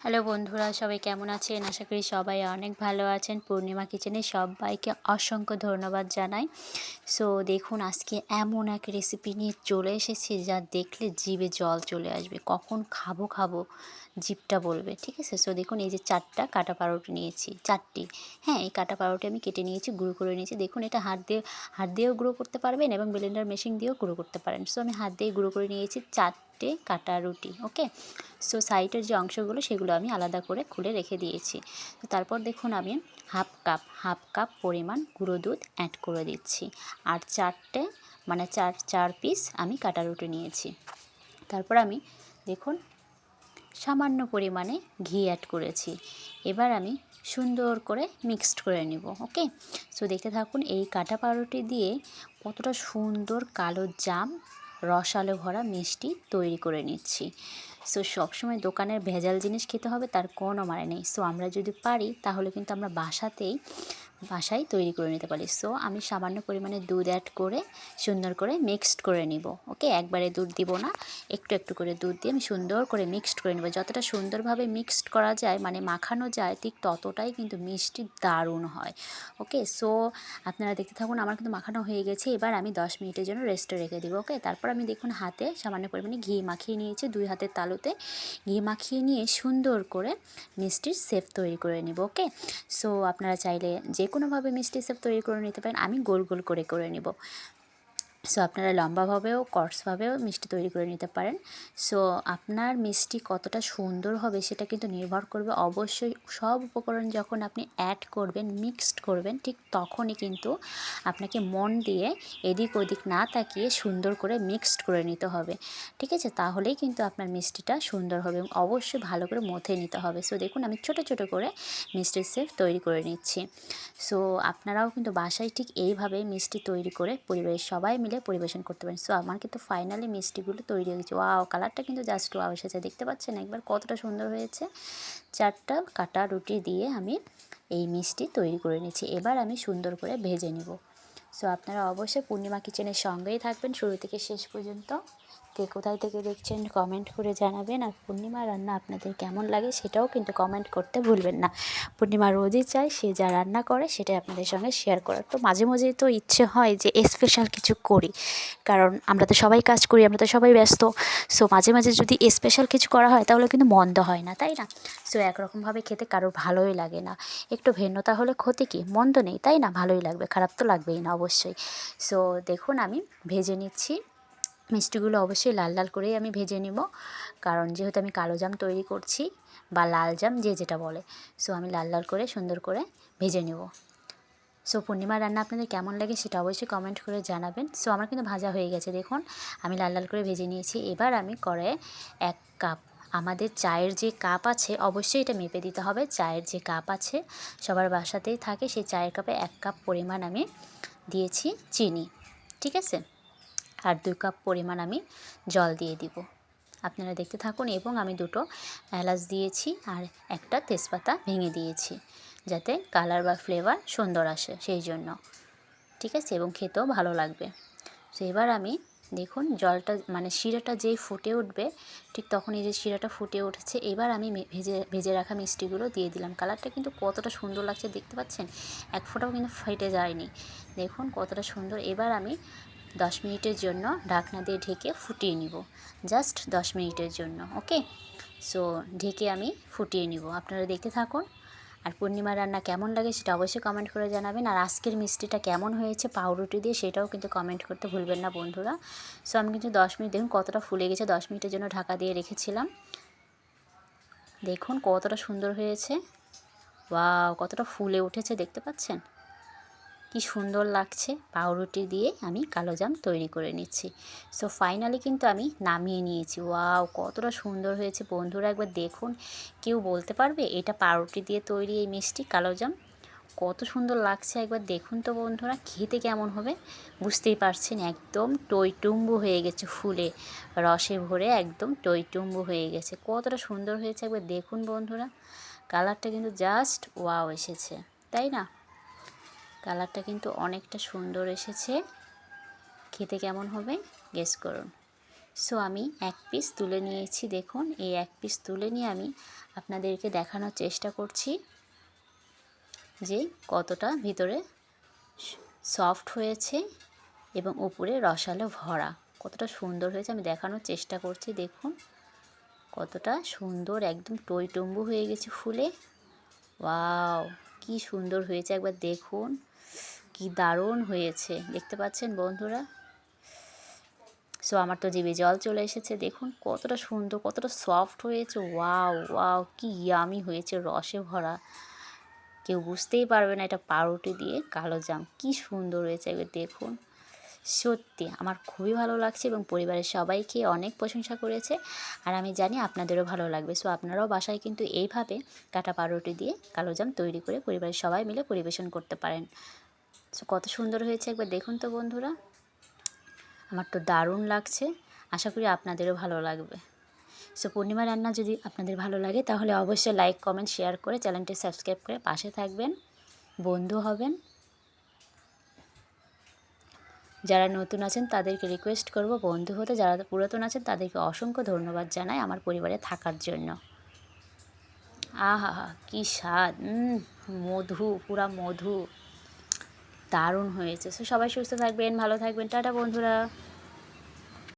Hello বন্ধুরা, সবাই কেমন আছেন? আশা করি সবাই অনেক ভালো আছেন। পূর্ণিমা কিচেনে সবাইকে অসংখ্য ধন্যবাদ জানাই। সো দেখুন, আজকে এমন এক রেসিপি নিয়ে চলে এসেছি যা দেখলে জিভে জল চলে আসবে। কখন খাব খাব, জিভটা বলবে, ঠিক আছে? সো দেখুন, এই যে চারটা কাটা পাউরুটি নিয়েছি, চারটি। হ্যাঁ এই কাটা পাউরুটি আমি কেটে নিয়েছি, গুঁড়ো করে নিয়েছি। দেখুন, এটা হাত দিয়ে, হাত দিয়েও গুঁড়ো করতে পারবেন এবং ব্লেন্ডার মেশিন দিয়েও গুঁড়ো করতে পারেন। সো আমি হাত দিয়ে গুঁড়ো করে নিয়েছি চারটে কাটা রুটি ওকে সো সাইডের যে অংশগুলো, সেগুলো আমি আলাদা করে খুলে রেখে দিয়েছি। তো তারপর দেখুন, আমি হাফ কাপ হাফ কাপ পরিমাণ গুঁড়ো দুধ অ্যাড করে দিচ্ছি। আর চারটে মানে চার চার পিস আমি কাটা রুটি নিয়েছি। তারপর আমি, দেখুন, সামান্য পরিমাণে ঘি অ্যাড করেছি। এবার আমি সুন্দর করে মিক্সড করে নেব ওকে সো দেখতে থাকুন, এই কাটা পাউরুটি দিয়ে কতটা সুন্দর কালো জাম, রসালো ভরা মিষ্টি তৈরি করে নিচ্ছি। সো সবসময় দোকানের ভেজাল জিনিস খেতে হবে, তার কোনো মানে নেই। সো আমরা যদি পারি, তাহলে কিন্তু আমরা বাসাতেই বাসায় তৈরি করে নিতে পারি। সো আমি সামান্য পরিমাণে দুধ অ্যাড করে, সুন্দর করে মিক্সড করে নিব। ওকে একবারে দুধ দিব না। একটু একটু করে দুধ দিয়ে আমি সুন্দর করে মিক্সড করে নেব। যতটা সুন্দরভাবে মিক্সড করা যায় মানে মাখানো যায়, ঠিক ততটাই কিন্তু মিষ্টি দারুণ হয়। ওকে সো আপনারা দেখতে থাকুন, আমার কিন্তু মাখানো হয়ে গেছে। এবার আমি দশ মিনিটের জন্য রেস্টে রেখে দিব। ওকে তারপর আমি দেখুন হাতে সামান্য পরিমাণে ঘি মাখিয়ে নিয়েছি দুই হাতের তালুতে। ঘি মাখিয়ে নিয়ে সুন্দর করে মিষ্টির সেপ তৈরি করে নিব। ওকে সো আপনারা চাইলে যে কোনোভাবে মিষ্টি সেপ তৈরি করে নিতে পারেন আমি গোল গোল করে করে নেব। সো আপনারা লম্বাভাবেও কর্সভাবেও মিষ্টি তৈরি করে নিতে পারেন। সো আপনার মিষ্টি কতটা সুন্দর হবে সেটা কিন্তু নির্ভর করবে। অবশ্যই সব উপকরণ যখন আপনি অ্যাড করবেন মিক্সড করবেন, ঠিক তখনই কিন্তু আপনাকে মন দিয়ে এদিক ওদিক না তাকিয়ে সুন্দর করে মিক্সড করে নিতে হবে। ঠিক আছে? তাহলেই কিন্তু আপনার মিষ্টিটা সুন্দর হবে এবং অবশ্যই ভালো করে মথে নিতে হবে। সো দেখুন, আমি ছোট ছোট করে মিষ্টির সেফ তৈরি করে নিচ্ছি। সো আপনারাও কিন্তু বাসায় ঠিক এইভাবে মিষ্টি তৈরি করে পরিবারের সবাই পরিবেশন করতে পারেন। সো আমার কিন্তু ফাইনালি মিষ্টিগুলো তৈরি হয়েছে গেছে। ওয়াও কালারটা কিন্তু জাস্ট ওয়াও এসেছে। দেখতে পাচ্ছেন? একবার কতটা সুন্দর হয়েছে। চারটা কাটা রুটি দিয়ে আমি এই মিষ্টি তৈরি করে নিয়েছি। এবার আমি সুন্দর করে ভেজে নিব। সো আপনারা অবশ্যই পূর্ণিমা কিচেনের সঙ্গেই থাকবেন। শুরু থেকে শেষ পর্যন্ত। কে কোথায় থেকে দেখছেন কমেন্ট করে জানাবেন। আর পূর্ণিমা রান্না আপনাদের কেমন লাগে সেটাও কিন্তু কমেন্ট করতে ভুলবেন না। পূর্ণিমা রোজই চাই, সে যা রান্না করে সেটাই আপনাদের সঙ্গে শেয়ার করার। তো মাঝে মাঝে তো ইচ্ছে হয় যে স্পেশাল কিছু করি, কারণ আমরা তো সবাই কাজ করি, আমরা তো সবাই ব্যস্ত। সো মাঝে মাঝে যদি স্পেশাল কিছু করা হয় তাহলে কিন্তু মন্দ হয় না, তাই না? সো একরকমভাবে খেতে কারোর ভালোই লাগে না। একটু ভিন্নতা হলে ক্ষতি কি? মন্দ নেই, তাই না? ভালোই লাগবে, খারাপ তো লাগবেই না অবশ্যই। সো দেখুন আমি ভেজে নিচ্ছি। মিষ্টিগুলো অবশ্যই লাল লাল করেই আমি ভেজে নিব। কারণ যেহেতু আমি কালো জাম তৈরি করছি বা লাল জাম যে যেটা বলে, সো আমি লাল লাল করে সুন্দর করে ভেজে নেব। সো পূর্ণিমার রান্না আপনাদের কেমন লাগে সেটা অবশ্যই কমেন্ট করে জানাবেন। সো আমার কিন্তু ভাজা হয়ে গেছে, দেখুন। আমি লাল লাল করে ভেজে নিয়েছি। এবার আমি করে এক কাপ, আমাদের চায়ের যে কাপ আছে, অবশ্যই এটা মেপে দিতে হবে। চায়ের যে কাপ আছে, সবার বাসাতেই থাকে। সেই চায়ের কাপে এক কাপ পরিমাণ আমি দিয়েছি চিনি। ঠিক আছে? আর দুই কাপ পরিমাণ আমি জল দিয়ে দিব। আপনারা দেখতে থাকুন এবং আমি দুটো এলাচ দিয়েছি আর একটা তেজপাতা ভেঙে দিয়েছি যাতে কালার বা ফ্লেভার সুন্দর আসে সেই জন্য। ঠিক আছে? এবং খেতেও ভালো লাগবে। তো এবার আমি দেখুন জলটা মানে শিরাটা যেই ফুটে উঠবে, ঠিক তখন এই যে শিরাটা ফুটে উঠেছে, এবার আমি ভেজে ভেজে রাখা মিষ্টিগুলো দিয়ে দিলাম। কালারটা কিন্তু কতটা সুন্দর লাগছে দেখতে পাচ্ছেন? এক ফোঁটাও কিন্তু ফেটে যায়নি। দেখুন কতটা সুন্দর। এবার আমি দশ মিনিটের জন্য ঢাকনা দিয়ে ঢেকে ফুটিয়ে নিব। জাস্ট দশ মিনিটের জন্য, ওকে? সো ঢেকে আমি ফুটিয়ে নিব। আপনারা দেখতে থাকুন। আর পূর্ণিমা রান্না কেমন লাগে সেটা অবশ্যই কমেন্ট করে জানাবেন। আর আজকের মিষ্টিটা কেমন হয়েছে, পাউরুটি দিয়ে সেটাও কিন্তু কমেন্ট করতে ভুলবেন না বন্ধুরা। সো আমি কিন্তু দশ মিনিট, দেখুন কতটা ফুলে গেছে, দশ মিনিটের জন্য ঢাকা দিয়ে রেখেছিলাম। দেখুন কতটা সুন্দর হয়েছে। বা কতটা ফুলে উঠেছে, দেখতে পাচ্ছেন? কি সুন্দর লাগছে। পাউরুটি দিয়ে আমি কালো জাম তৈরি করে নিচ্ছি। সো ফাইনালি কিন্তু আমি নামিয়ে নিয়েছি। ওয়াও কতটা সুন্দর হয়েছে। বন্ধুরা একবার দেখুন। কেউ বলতে পারবে, এটা পাউরুটি দিয়ে তৈরি এই মিষ্টি কালো জাম? কত সুন্দর লাগছে একবার দেখুন তো বন্ধুরা, খেতে কেমন হবে? বুঝতেই পারছেন, একদম টইটুম্বু হয়ে গেছে ফুলে। রসে ভরে একদম টইটুম্বু হয়ে গেছে। কতটা সুন্দর হয়েছে একবার দেখুন বন্ধুরা। কালারটা কিন্তু জাস্ট ওয়াও এসেছে, তাই না? কালারটা কিন্তু অনেকটা সুন্দর এসেছে। খেতে কেমন হবে? গেস করুন। সো আমি এক পিস তুলে নিয়েছি, দেখুন। এই এক পিস তুলে নিয়ে আমি আপনাদেরকে দেখানোর চেষ্টা করছি যে কতটা ভিতরে সফট হয়েছে এবং উপরে রসালো ভরা। কতটা সুন্দর হয়েছে, আমি দেখানোর চেষ্টা করছি, দেখুন। কতটা সুন্দর, একদম টইটম্বু হয়ে গেছে ফুলে। ওয়াও, কি সুন্দর হয়েছে, একবার দেখুন। কি দারুণ হয়েছে। দেখতে পাচ্ছেন বন্ধুরা? সো আমার তো জিভে জল চলে এসেছে, দেখুন কতটা সুন্দর, কতটা সফট হয়েছে। ওয়াও ওয়াও কি ইয়ামি হয়েছে, রসে ভরা। কেউ বুঝতেই পারবে না এটা পাউরুটি দিয়ে কালো জাম, কি সুন্দর হয়েছে একবার দেখুন। সত্যি, আমার খুবই ভালো লাগছে এবং পরিবারের সবাইকে অনেক প্রশংসা করেছে। আর আমি জানি আপনাদেরও ভালো লাগবে। সো আপনারাও বাসায় কিন্তু এইভাবে কাটা পাউরুটি দিয়ে কালো জাম তৈরি করে পরিবারের সবাই মিলে পরিবেশন করতে পারেন। সো কত সুন্দর হয়েছে একবার দেখুন তো বন্ধুরা। আমার তো দারুণ লাগছে। আশা করি আপনাদেরও ভালো লাগবে। সো পূর্ণিমা রান্না যদি আপনাদের ভালো লাগে, তাহলে অবশ্যই লাইক কমেন্ট শেয়ার করে চ্যানেলটি সাবস্ক্রাইব করে পাশে থাকবেন। বন্ধু হবেন। যারা নতুন আছেন, তাদেরকে রিকোয়েস্ট করব বন্ধু হতে। যারা পুরাতন আছেন, তাদেরকে অসংখ্য ধন্যবাদ জানাই আমার পরিবারে থাকার জন্য। আহা কী স্বাদ। মধু, পুরা মধু। দারুণ হয়েছে। সো সবাই সুস্থ থাকবেন ভালো থাকবেন। টাটা বন্ধুরা।